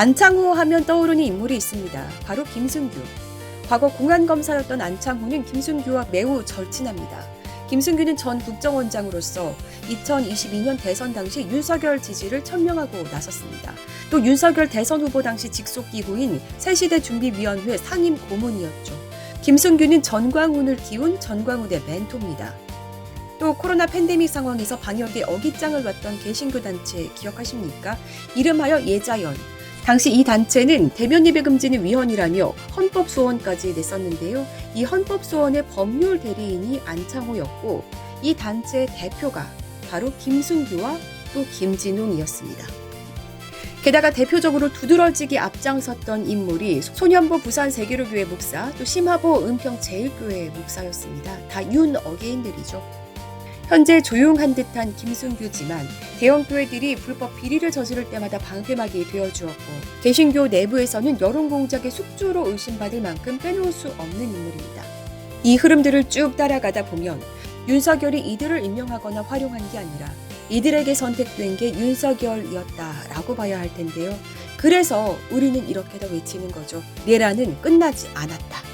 안창호 하면 떠오르는 인물이 있습니다. 바로 김승규. 과거 공안검사였던 안창호는 김승규와 매우 절친합니다. 김승규는 전 국정원장으로서 2022년 대선 당시 윤석열 지지를 천명하고 나섰습니다. 또 윤석열 대선 후보 당시 직속 기구인 새시대 준비위원회 상임 고문이었죠. 김승규는 전광훈을 키운 전광훈의 멘토입니다. 또 코로나 팬데믹 상황에서 방역에 어깃장을 놨던 개신교 단체 기억하십니까? 이름하여 예자연. 당시 이 단체는 대면 예배 금지는 위헌이라며 헌법 소원까지 냈었는데요. 이 헌법 소원의 법률 대리인이 안창호였고 이 단체의 대표가 바로 김순규와 또 김진웅이었습니다. 게다가 대표적으로 두드러지게 앞장섰던 인물이 소년보 부산 세계로교회 목사, 또 심화보 은평 제일교회 목사였습니다. 다 윤 어게인들이죠. 현재 조용한 듯한 김순규지만 대형 교회들이 불법 비리를 저지를 때마다 방패막이 되어주었고 개신교 내부에서는 여론 공작의 숙주로 의심받을 만큼 빼놓을 수 없는 인물입니다. 이 흐름들을 쭉 따라가다 보면 윤석열이 이들을 임명하거나 활용한 게 아니라 이들에게 선택된 게 윤석열이었다라고 봐야 할 텐데요. 그래서 우리는 이렇게 더 외치는 거죠. 내란은 끝나지 않았다.